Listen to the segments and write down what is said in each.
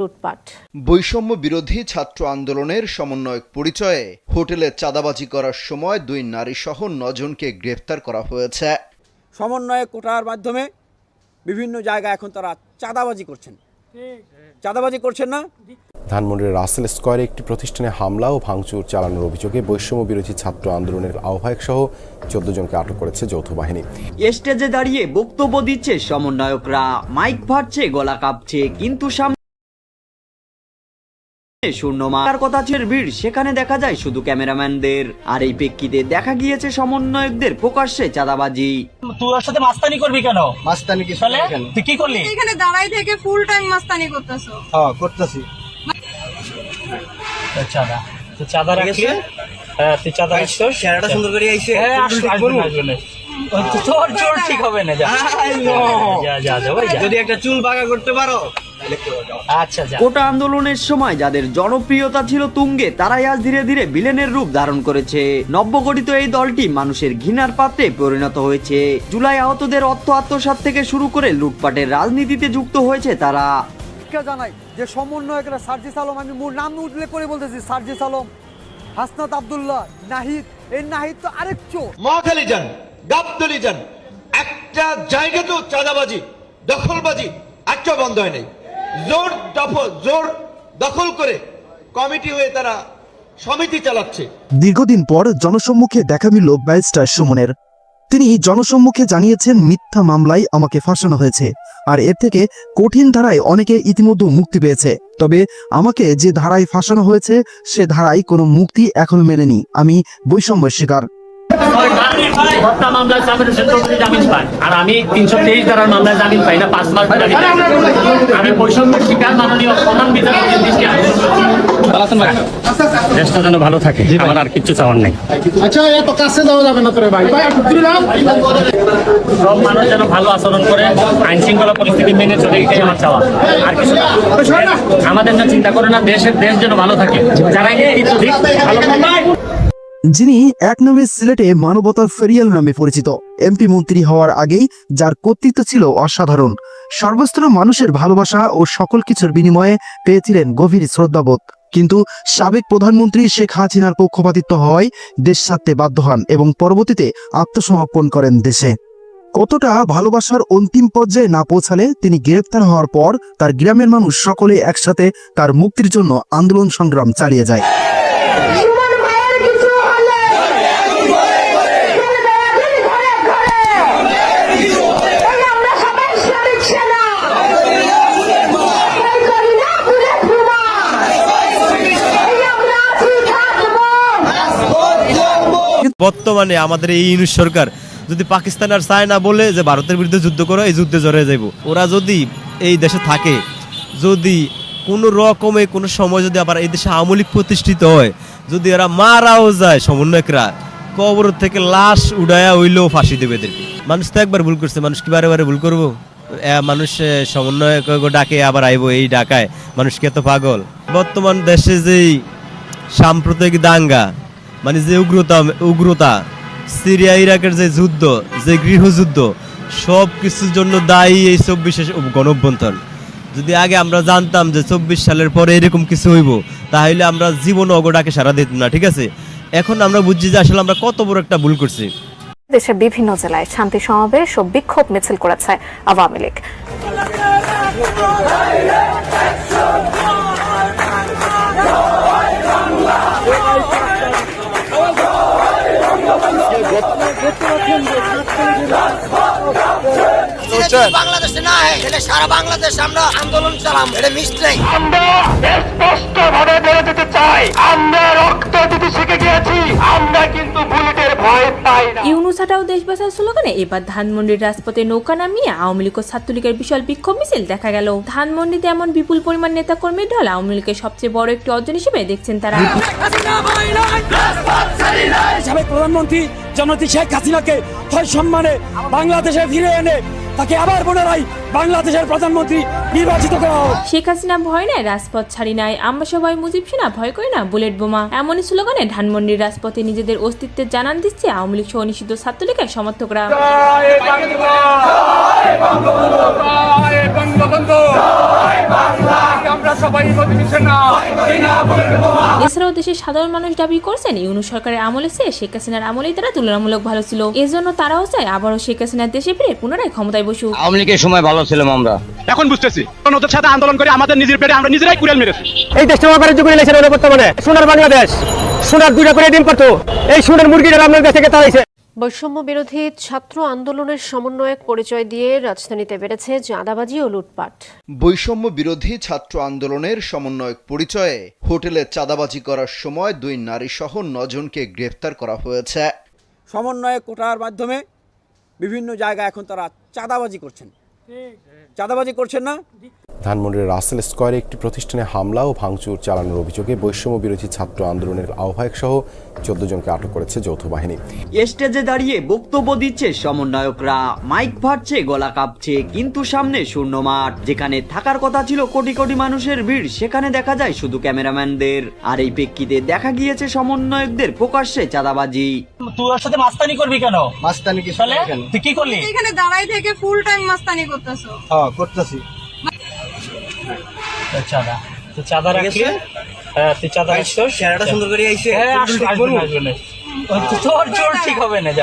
লুটপাট। বৈষম্য বিরোধী ছাত্র আন্দোলনের সমন্বয়ক পরিচয়ে হোটেলে চাঁদাবাজি করার সময় দুই নারীসহ নজনকে গ্রেফতার করা হয়েছে। সমন্বয়ে কোটার মাধ্যমে বিভিন্ন জায়গায় এখন তারা চাঁদাবাজি করছেন। চাঁদাবাজি করছেন না? ধানমন্ডির রাসেল স্কোয়ারে একটি প্রতিষ্ঠানে হামলা ও ভাঙচুর চালানোর অভিযোগে বৈষম্য বিরোধী ছাত্র আন্দোলনের আহ্বায়ক সহ চোদ্দ জনকে আটক করেছে যৌথ বাহিনী। স্টেজে দাঁড়িয়ে বক্তব্য দিচ্ছে সমন্বয়করা। মাইক ফাটছে গলা কাঁপছে কিন্তু সামনে শূন্য মার কথা ছেড়ে ভিড় সেখানে দেখা যায় শুধু ক্যামেরাম্যানদের আর এই প্রেক্ষিতে দেখা গিয়েছে সমন্বয়কদের প্রকাশ্যে চাঁদাবাজি তুই ওর সাথে মাস্তানি করবি কেন মাস্তানি কি তাহলে তুই কি করলি এখানে দাঁড়াই থেকে ফুল টাইম মাস্তানি করতেছো হ্যাঁ করতেছি চাঁদা তুই চাঁদা রাখলি হ্যাঁ তুই চাঁদা রাখছিস চেহারাটা সুন্দর করে আইছে হ্যাঁ আসবে আসবে তোর চোর ঠিক হবে না যা যা যা যা ভাই যদি একটা চুল বাঁকা করতে পারো আচ্ছা কোটা আন্দোলনের সময় যাদের জনপ্রিয়তা ছিল তুঙ্গে তারাই আজ ধীরে ধীরে ভিলেনের রূপ ধারণ করেছে। নব্যগঠিত এই দলটি মানুষের ঘৃণার পাত্রে পরিণত হয়েছে। জুলাই আহতদের অর্থ আত্মসাৎ থেকে শুরু করে লুটপাটের রাজনীতিতে যুক্ত হয়েছে তারা। কে জানাই যে সমন্বয়করা সার্জিস আলম আমি মূল নাম উল্লেখ করে বলতেছি সার্জিস আলম হাসনাত আব্দুল্লাহ নাহিদ এই নাহিদ তো আরেক চোর। মহাখালী যান গাবতলি যান একটা জায়গাতেও চাঁদাবাজি দখলবাজি একটা বন্ধ হয় নাই। জোর জোর দখল করে কমিটি হয়ে তারা সমিতি চালাচ্ছে। দীর্ঘদিন পর জনসম্মুখে দেখা মিলল ব্যারিস্টার সুমনের। তিনি জনসম্মুখে জানিয়েছেন, মিথ্যা মামলায় আমাকে ফাঁসানো হয়েছে, আর এর থেকে কঠিন ধারায় অনেকে ইতিমধ্যে মুক্তি পেয়েছে। তবে আমাকে যে ধারায় ফাঁসানো হয়েছে, সে ধারায় কোনো মুক্তি এখনও মেলেনি। আমি বৈষম্যের শিকার। হত্যা মামলায় জামিন আর আমি তিনশো তেইশ ধারার মামলায় জামিন পাই না পাঁচ মাস আমি জামিন পাই। আমি বৈষম্যের শিকার মাননীয় প্রধান বিচারপতির দৃষ্টি দেশটা যেন ভালো থাকে আমার আর কিচ্ছু চাওয়ার নেই। সব মানুষ যেন ভালো আচরণ করে আইন শৃঙ্খলা পরিস্থিতি মেনে চলে এটাই আমার চাওয়া। আর কিছু আমাদের না চিন্তা করে না দেশের দেশ যেন ভালো থাকে। যারা নেতৃত্ব দিক ভালো যিনি এক নামে সিলেটে মানবতার ফেরিয়াল নামে পরিচিত। এমপি মন্ত্রী হওয়ার আগেই যার কর্তৃত্ব ছিল অসাধারণ। সর্বস্তরের মানুষের ভালোবাসা ও সকল কিছুর বিনিময়ে পেয়েছিলেন গভীর শ্রদ্ধাবোধ। কিন্তু সাবেক প্রধানমন্ত্রী শেখ হাসিনার পক্ষপাতিত্ব হওয়ায় দেশ ছাড়তে বাধ্য হন এবং পরবর্তীতে আত্মসমর্পণ করেন দেশে। কতটা ভালোবাসার অন্তিম পর্যায়ে না পৌঁছালে তিনি গ্রেপ্তার হওয়ার পর তার গ্রামের মানুষ সকলে একসাথে তার মুক্তির জন্য আন্দোলন সংগ্রাম চালিয়ে যায়। বর্তমানে আমাদের এই ইউনিট সরকার যদি পাকিস্তান আর চায় না বলে যে ভারতের বিরুদ্ধে যুদ্ধ করো এই যুদ্ধে জড়িয়ে যাইব। ওরা যদি এই দেশে থাকে যদি কোনো রকমে কোনো সময় যদি আবার এই দেশে আওয়ামী লীগ প্রতিষ্ঠিত হয় যদি এরা মারাও যায় সমন্বয়করা কবর থেকে লাশ উড়ায়া হইলেও ফাঁসি দেবে এদেরকে। মানুষ তো একবার ভুল করছে মানুষ কি বারে বারে ভুল করব? মানুষ এ, সমন্বয়ক ডাকে আবার আইবো এই ডাকায় মানুষকে এত পাগল? বর্তমান দেশে যেই সাম্প্রতিক দাঙ্গা মানে যে উগ্রতা উগ্রতা, সিরিয়া, ইরাকের যে যুদ্ধ, যে গৃহযুদ্ধ সব কিছুর জন্য দায়ী এই চব্বিশের গণঅভ্যন্তর। যদি আগে আমরা জানতাম যে চব্বিশ সালের পরে এরকম কিছু হইব, তাহলে আমরা জীবন অগডাকে সারা দিতাম না, ঠিক আছে? এখন আমরা বুঝছি যে আসলে আমরা কত বড় একটা ভুল করছি। দেশের বিভিন্ন জেলায় শান্তি সমাবেশ ও বিক্ষোভ মিছিল করেছে আওয়ামী লীগ। বাংলাদেশে না? সারা বাংলাদেশ আমরা আন্দোলন চালাম। এটা মিস্ত্রি আমরা স্পষ্ট ভাবে দিতে চাই, আমরা রক্ত দিতে শিখে গিয়েছি, আমরা বুলেটের ভয় ইউনুস হাটাও দেশ বাঁচার স্লোগানে এবার ধানমন্ডির রাজপথে নৌকা নামিয়ে আওয়ামী লীগ ও ছাত্রলীগের বিশাল বিক্ষোভ মিছিল দেখা গেল। ধানমন্ডিতে এমন বিপুল পরিমাণ নেতাকর্মীর ঢল আওয়ামী লীগের সবচেয়ে বড় একটি অর্জন হিসেবে দেখছেন তারা। সাবেক প্রধানমন্ত্রী জনতি শেখ হাসিনাকে হয় সম্মানে বাংলাদেশে ফিরে এনে তাকে আবার পুনরায় বাংলাদেশের প্রধানমন্ত্রী নির্বাচিত করা হোক। শেখ হাসিনা ভয় নেয় রাজপথ ছাড়ি নাই। আমরা সবাই মুজিব সেনা ভয় করি না বুলেট বোমা। এমনই স্লোগানে ধানমন্ডির রাজপথে নিজেদের অস্তিত্বের জানান দিচ্ছে আওয়ামী লীগ সহ নিষিদ্ধ ছাত্রলীগের সমর্থকরা। এছাড়াও দেশের সাধারণ মানুষ দাবি করছেন ইউনু সরকারের আমলে চেয়ে শেখ হাসিনার আমলেই তারা তুলনামূলক ভালো ছিল। এজন্য তারাও চায় আবারও শেখ হাসিনার দেশে ফিরে পুনরায় ক্ষমতায় বসুক আওয়ামী লীগের সময় ভালো ছিলাম আমরা। এখন বুঝতেছি। ওদের সাথে আন্দোলন করে আমাদের নিজের পেটে আমরা নিজেরাই কুড়াল মেরেছি। এই দেশটা আমার বাণিজ্য করে নিয়েছেন বর্তমানে। সোনার বাংলাদেশ। সোনার দুইটা করে ডিম এই সোনার মুরগিটা আপনার কাছ থেকে তাড়াইছে বৈষম্য বিরোধী ছাত্র আন্দোলনের সমন্বয়ক পরিচয় দিয়ে রাজধানীতে বেড়েছে চাঁদাবাজি ও লুটপাট। বৈষম্য বিরোধী ছাত্র আন্দোলনের সমন্বয়ক পরিচয়ে হোটেলে চাঁদাবাজি করার সময় দুই নারী সহ নজনকে গ্রেফতার করা হয়েছে। সমন্বয়ে কোটার মাধ্যমে বিভিন্ন জায়গায় এখন তারা চাঁদাবাজি করছেন। চাঁদাবাজি করছেন না? ধানমন্ডির রাসেল স্কোয়ারে একটি প্রতিষ্ঠানে হামলা ও ভাঙচুর চালানোর অভিযোগে বৈষম্য বিরোধী ছাত্র আন্দোলনের আহ্বায়ক সহ চোদ্দ জনকে আটক করেছে যৌথ বাহিনী। স্টেজে দাঁড়িয়ে বক্তব্য দিচ্ছে সমন্বয়করা। মাইক ফাটছে গলা কাঁপছে কিন্তু সামনে শূন্য মাঠ। যেখানে থাকার কথা ছিল কোটি কোটি মানুষের ভিড় সেখানে দেখা যায় শুধু ক্যামেরাম্যানদের। আর এই প্রেক্ষিতে দেখা গিয়েছে সমন্বয়কদের প্রকাশ্যে চাঁদাবাজি। তুই ওর সাথে মাস্তানি করবি কেন? মাস্তানি কি তুই কি করলি? এখানে দাঁড়াই থেকে ফুল টাইম মাস্তানি করতেছো। হ্যাঁ করতেছি। চাঁদা। তুই চাঁদা রাখলি হ্যাঁ তুই চাঁদা চেহারাটা সুন্দর করে আইছে হ্যাঁ আসবে তোর জোর ঠিক হবে না যা।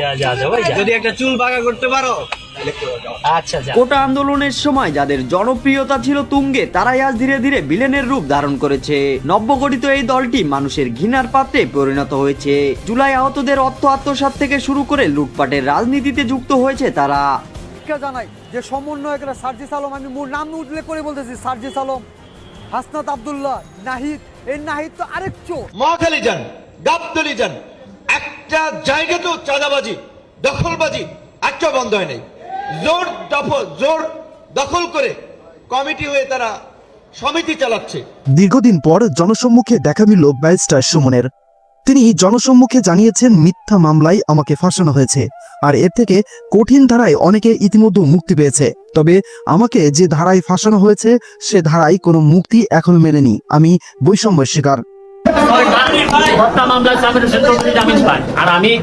যা যা যা ওই যদি একটা চুল বাঁকা করতে পারো আচ্ছা কোটা আন্দোলনের সময় যাদের জনপ্রিয়তা ছিল তুঙ্গে তারাই আজ ধীরে ধীরে ভিলেনের রূপ ধারণ করেছে। নব্যগঠিত এই দলটি মানুষের ঘৃণার পাত্রে পরিণত হয়েছে। জুলাই আহতদের অর্থ আত্মসাত থেকে শুরু করে লুটপাটের রাজনীতিতে যুক্ত হয়েছে তারা। জানাই যে সমন্বয়করা সার্জিস আলম আমি মূল নাম উল্লেখ করে বলতেছি সার্জিস আলম হাসনাত আব্দুল্লাহ নাহিদ এই নাহিদ তো আরেক চোর। মহাখালী যান গাবতলি যান একটা জায়গাতেও চাঁদাবাজি দখলবাজি একটা বন্ধ হয় নাই। জোর দফল জোর দখল করে কমিটি হয়ে তারা সমিতি চালাচ্ছে। দীর্ঘদিন পর জনসম্মুখে দেখা মিলল ব্যারিস্টার সুমনের। তিনি জনসম্মুখে জানিয়েছেন, মিথ্যা মামলায় আমাকে ফাঁসানো হয়েছে। আর এর থেকে কঠিন ধারায় অনেকে ইতিমধ্যে মুক্তি পেয়েছে। তবে আমাকে যে ধারায় ফাঁসানো হয়েছে, সে ধারায় কোনো মুক্তি এখনও মেলেনি। আমি বৈষম্যের শিকার। আমি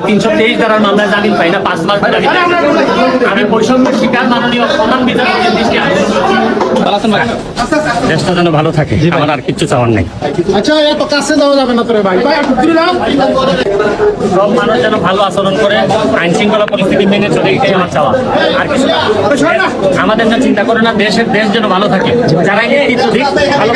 শিকার, মাননীয় প্রধান বিচারপতির দৃষ্টি দেশটা যেন ভালো থাকে আমার আর কিচ্ছু চাওয়ার নেই। সব মানুষ যেন ভালো আচরণ করে আইন শৃঙ্খলা পরিস্থিতি মেনে চলে এটাই আমার চাওয়া। আর কিছু আমাদের চিন্তা করে না দেশের দেশ যেন ভালো থাকে। যারা এই নেতৃত্ব দিক ভালো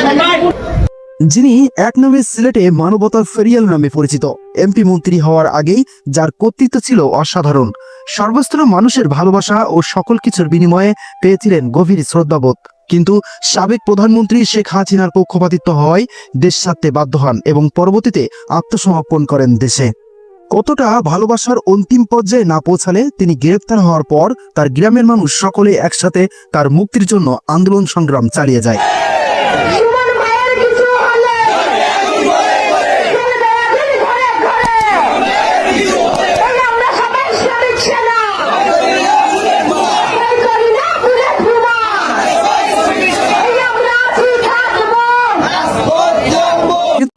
যিনি এক নামে সিলেটে মানবতার ফেরিয়াল নামে পরিচিত এমপি মন্ত্রী হওয়ার আগেই যার কর্তৃত্ব ছিল অসাধারণ। সর্বস্তর মানুষের ভালোবাসা ও সকল কিছুর বিনিময়ে পেয়েছিলেন গভীর শ্রদ্ধাবোধ। কিন্তু সাবেক প্রধানমন্ত্রী শেখ হাসিনার পক্ষপাতিত্ব হওয়ায় দেশ ছাড়তে বাধ্য হন এবং পরবর্তীতে আত্মসমর্পণ করেন দেশে। কতটা ভালোবাসার অন্তিম পর্যায়ে না পৌঁছালে তিনি গ্রেফতার হওয়ার পর তার গ্রামের মানুষ সকলে একসাথে তার মুক্তির জন্য আন্দোলন সংগ্রাম চালিয়ে যায়।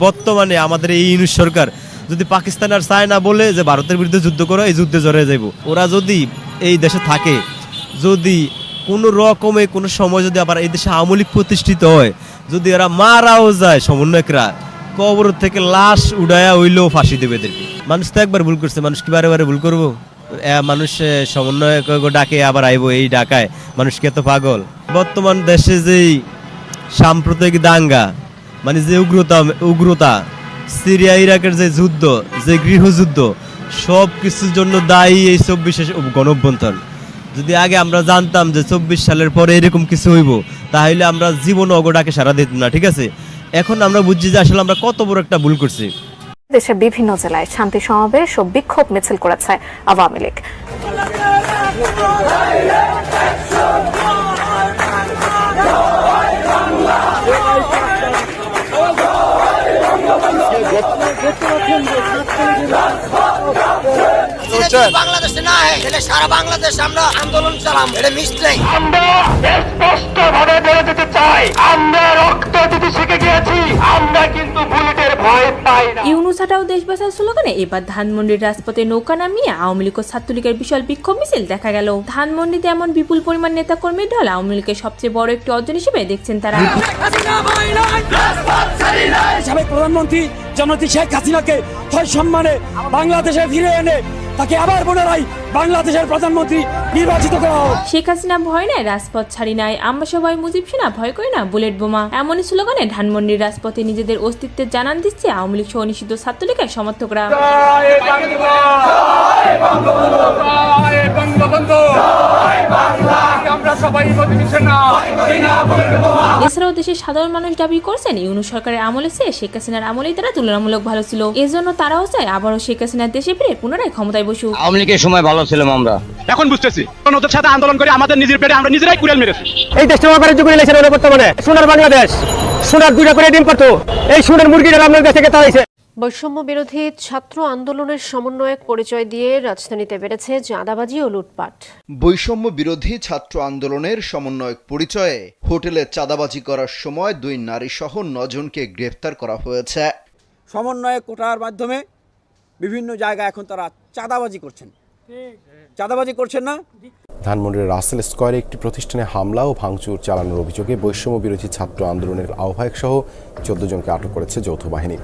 বর্তমানে আমাদের এই ইউনুস সরকার যদি পাকিস্তান আর চায় না বলে যে ভারতের বিরুদ্ধে যুদ্ধ করো এই যুদ্ধে জড়িয়ে যাইব। ওরা যদি এই দেশে থাকে যদি কোনো রকমে কোনো সময় যদি আবার এই দেশে আমলিক প্রতিষ্ঠিত হয় যদি এরা মারাও যায় সমন্বয়করা কবর থেকে লাশ উড়ায়া হইলেও ফাঁসি দেবে এদেরকে। মানুষ তো একবার ভুল করছে মানুষ কি বারে বারে ভুল করব? মানুষ এ, সমন্বয়ক ডাকে আবার আইবো এই ডাকায় মানুষ কে তো পাগল। বর্তমান দেশে যেই সাম্প্রতিক দাঙ্গা মানে যে উগ্রতা উগ্রতা, সিরিয়া, ইরাকের যে যুদ্ধ, যে গৃহযুদ্ধ সব কিছুর জন্য দায়ী এই চব্বিশের গণঅভ্যন্তর। যদি আগে আমরা জানতাম যে চব্বিশ সালের পরে এরকম কিছু হইব, তাহলে আমরা জীবন অগডাকে সারা দিতাম না, ঠিক আছে? এখন আমরা বুঝছি যে আসলে আমরা কত বড় একটা ভুল করছি। দেশের বিভিন্ন জেলায় শান্তি সমাবেশ ও বিক্ষোভ মিছিল করেছে আওয়ামী লীগ। দেখতে পাচ্ছেন যে বাংলাদেশে না है তাহলে সারা বাংলাদেশ আমরা আন্দোলন চালাম। এটা মিসলেই। আমরা স্পষ্ট ভাবে বলে দিতে চাই আমরা রক্ত দিতে শিখে গিয়েছি আমরা কিন্তু বুলেটের ভয় পাই না। ইউনুস হাটাও দেশ বাঁচার স্লোগানে এবার ধানমন্ডির রাজপথে নৌকা নামিয়ে আওয়ামী লীগ ও ছাত্রলীগের বিশাল বিক্ষোভ মিছিল দেখা গেল। ধানমন্ডিতে এমন বিপুল পরিমাণ নেতাকর্মীর ঢল আওয়ামী লীগের সবচেয়ে বড় একটি অর্জন হিসেবে দেখছেন তারা। সাবেক প্রধানমন্ত্রী জনতি শেখ হাসিনাকে হয় সম্মানে বাংলাদেশে ফিরে এনে তাকে আবার পুনরায় বাংলাদেশের প্রধানমন্ত্রী নির্বাচিত করা। হোক শেখ হাসিনা ভয় নেয় রাজপথ ছাড়ি নাই। আমরা সবাই মুজিব সেনা ভয় করি না বুলেট বোমা। এমনই স্লোগানে ধানমন্ডির রাজপথে নিজেদের অস্তিত্বের জানান দিচ্ছে আওয়ামী লীগ সহ নিষিদ্ধ ছাত্রলীগের সমর্থকরা। এছাড়াও দেশের সাধারণ মানুষ দাবি করছেন ইউনুস সরকারের আমলে সে শেখ হাসিনার আমলেই তারা তুলনামূলক ভালো ছিল। এজন্য তারাও চায় আবারও শেখ হাসিনার দেশে ফিরে পুনরায় ক্ষমতায় বসুক। আওয়ামী লীগের সময় ভালো ছিলাম আমরা। এখন বুঝতেছি। ওদের সাথে আন্দোলন করে আমাদের নিজের পেটে আমরা নিজেরাই কুড়াল মেরেছি। এই দেশটা অবারিত করে লেগেছে বর্তমানে। সোনার বাংলাদেশ। সোনার দুইটা করে ডিম পারতো এই সোনার মুরগিটা আপনার কাছ থেকে তাড়াইছে বৈষম্য বিরোধী ছাত্র আন্দোলনের সমন্বয়ক পরিচয় দিয়ে রাজধানীতে বেড়েছে চাঁদাবাজি ও লুটপাট। বৈষম্য বিরোধী ছাত্র আন্দোলনের সমন্বয়ক পরিচয়ে হোটেলে চাঁদাবাজি করার সময় দুই নারী সহ নজনকে গ্রেফতার করা হয়েছে। সমন্বয়ে কোটার মাধ্যমে বিভিন্ন জায়গায় এখন তারা চাঁদাবাজি করছেন। চাঁদাবাজি করছেন না? ধানমন্ডির রাসেল স্কোয়ারে একটি প্রতিষ্ঠানে হামলা ও ভাঙচুর চালানোর অভিযোগে বৈষম্য বিরোধী ছাত্র আন্দোলনের আহ্বায়ক সহ চোদ্দ জনকে আটক করেছে যৌথ বাহিনী।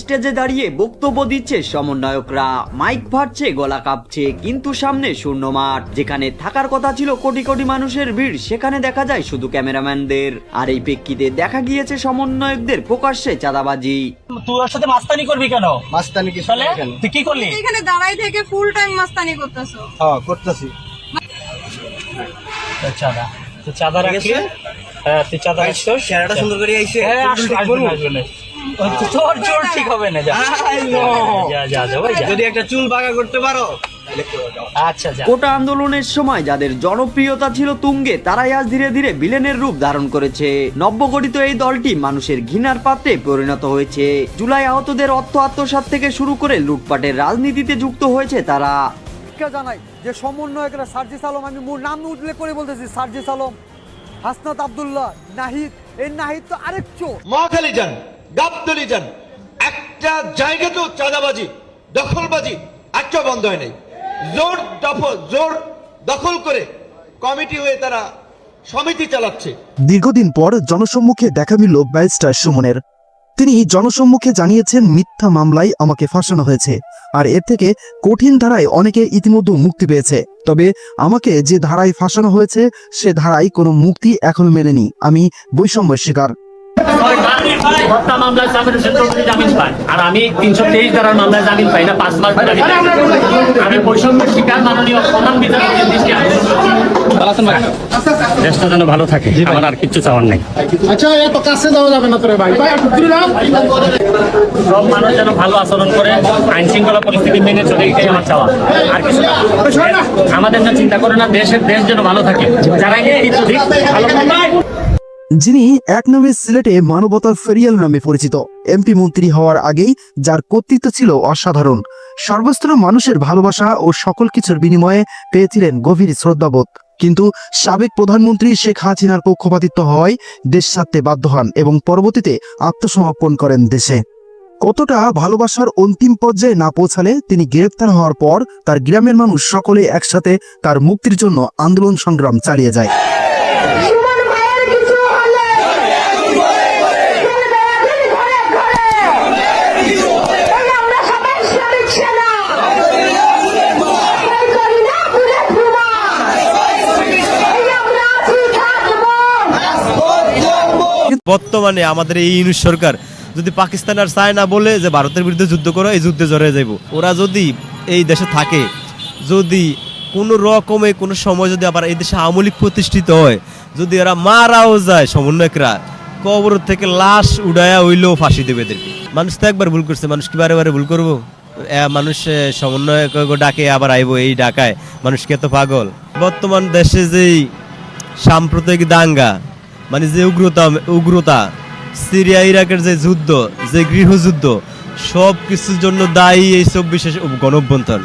স্টেজে দাঁড়িয়ে বক্তব্য দিচ্ছে সমন্বয়করা। মাইক ফাটছে গলা কাঁপছে কিন্তু সামনে শূন্য মাঠ। যেখানে থাকার কথা ছিল কোটি কোটি মানুষের ভিড় সেখানে দেখা যায় শুধু ক্যামেরাম্যানদের। আর এই প্রেক্ষিতে দেখা গিয়েছে সমন্বয়কদের প্রকাশ্যে চাঁদাবাজি। তুই ওর সাথে মাস্তানি করবি কেন? মাস্তানি কি তুই কি করলি? এখানে দাঁড়াই থেকে ফুল টাইম মাস্তানি করতেছো। হ্যাঁ করতেছি। চাঁদা। তো চাঁদা রাখলি হ্যাঁ তুই চাঁদা চেহারাটা সুন্দর করে আইছে। হ্যাঁ আসবে তোর জোর ঠিক হবে না যা। যা যা যা ভাই যদি একটা চুল বাঁকা করতে পারো আচ্ছা কোটা আন্দোলনের সময় যাদের জনপ্রিয়তা ছিল তুঙ্গে তারাই আজ ধীরে ধীরে ভিলেনের রূপ ধারণ করেছে। নব্যগঠিত এই দলটি মানুষের ঘৃণার পাত্রে পরিণত হয়েছে। জুলাই আহতদের অর্থ আত্মসাত থেকে শুরু করে লুটপাটের রাজনীতিতে যুক্ত হয়েছে তারা। কে জানাই যে সমন্বয়করা সার্জিস আলম আমি মূল নাম উল্লেখ করে বলতেছি সার্জিস আলম হাসনাত আব্দুল্লাহ নাহিদ। এই নাহিদ তো আরেক চোর। মহাখালী যান গাবতলি যান একটা জায়গাতেও চাঁদাবাজি দখলবাজি একটা বন্ধ হয় নাই। জোর দফ- জোর দখল করে কমিটি হয়ে তারা সমিতি চালাচ্ছে। দীর্ঘদিন পর জনসম্মুখে দেখা মিলল ব্যারিস্টার সুমনের। তিনি জনসম্মুখে জানিয়েছেন, মিথ্যা মামলায় আমাকে ফাঁসানো হয়েছে। আর এর থেকে কঠিন ধারায় অনেকে ইতিমধ্যে মুক্তি পেয়েছে। তবে আমাকে যে ধারায় ফাঁসানো হয়েছে, সে ধারায় কোনো মুক্তি এখনও মেলেনি। আমি বৈষম্যের শিকার। আমি বৈষম্যের শিকার, মাননীয় প্রধান বিচারপতির দৃষ্টি দেশটা যেন ভালো থাকে আমার আর কিচ্ছু চাওয়ার নেই। সব মানুষ যেন ভালো আচরণ করে আইন শৃঙ্খলা পরিস্থিতি মেনে চলে এটাই আমার চাওয়া। আর কিছু আমাদের না চিন্তা করে না দেশের দেশ যেন ভালো থাকে। যারা নেতৃত্ব দিক ভালো যিনি এক নামে সিলেটে মানবতার ফেরিয়াল নামে পরিচিত এমপি মন্ত্রী হওয়ার আগেই যার কর্তৃত্ব ছিল অসাধারণ। সর্বস্তরের মানুষের ভালোবাসা ও সকল কিছুর বিনিময়ে পেয়েছিলেন গভীর শ্রদ্ধাবোধ। কিন্তু সাবেক প্রধানমন্ত্রী শেখ হাসিনার পক্ষপাতিত্ব হওয়ায় দেশ ছাড়তে বাধ্য হন এবং পরবর্তীতে আত্মসমর্পণ করেন দেশে। কতটা ভালোবাসার অন্তিম পর্যায়ে না পৌঁছালে তিনি গ্রেপ্তার হওয়ার পর তার গ্রামের মানুষ সকলে একসাথে তার মুক্তির জন্য আন্দোলন সংগ্রাম চালিয়ে যায়। বর্তমানে আমাদের এই ইউনুস সরকার যদি পাকিস্তান আর চায় না বলে যে ভারতের বিরুদ্ধে যুদ্ধ করো এই যুদ্ধে জড়িয়ে যাইব। ওরা যদি এই দেশে থাকে যদি কোনো রকমে কোনো সময় যদি আবার এই দেশে আমলিক প্রতিষ্ঠিত হয় যদি এরা মারাও যায় সমন্বয়করা কবর থেকে লাশ উড়ায়া হইলেও ফাঁসি দেবে এদেরকে। মানুষ তো একবার ভুল করছে মানুষ কি বারে বারে ভুল করব? মানুষ এ, সমন্বয়ক ডাকে আবার আইবো এই ডাকায় মানুষ কে তো পাগল? বর্তমান দেশে যেই সাম্প্রতিক দাঙ্গা মানে যে উগ্রতা উগ্রতা, সিরিয়া, ইরাকের যে যুদ্ধ, যে গৃহযুদ্ধ সব কিছুর জন্য দায়ী এই চব্বিশে গণঅভ্যন্তর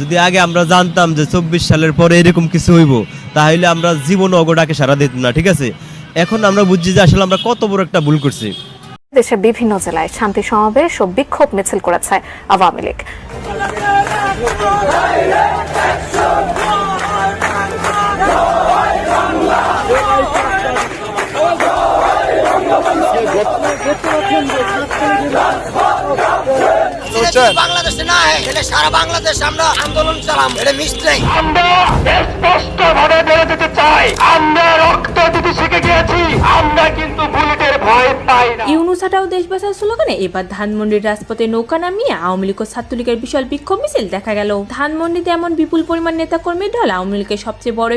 যদি আগে আমরা জানতাম যে চব্বিশ সালের পরে এরকম কিছু হইব, তাহলে আমরা জীবন অগোটাকে সারা দিতাম না, ঠিক আছে? এখন আমরা বুঝছি যে আসলে আমরা কত বড় একটা ভুল করছি। দেশের বিভিন্ন জেলায় শান্তি সমাবেশ ও বিক্ষোভ মিছিল করেছে আওয়ামী লীগ। বাংলাদেশে না এটা সারা বাংলাদেশ আমরা আন্দোলন চালাম এটা মিস্টেক ইউনুস হাটাও দেশ বাঁচার স্লোগানে এবার ধানমন্ডির রাজপথে নৌকা নামিয়ে আওয়ামী লীগ ও ছাত্রলীগের বিশাল বিক্ষোভ মিছিল দেখা গেল। ধানমন্ডিতে এমন বিপুল পরিমাণ নেতাকর্মীর ঢল আওয়ামী লীগের সবচেয়ে বড় একটি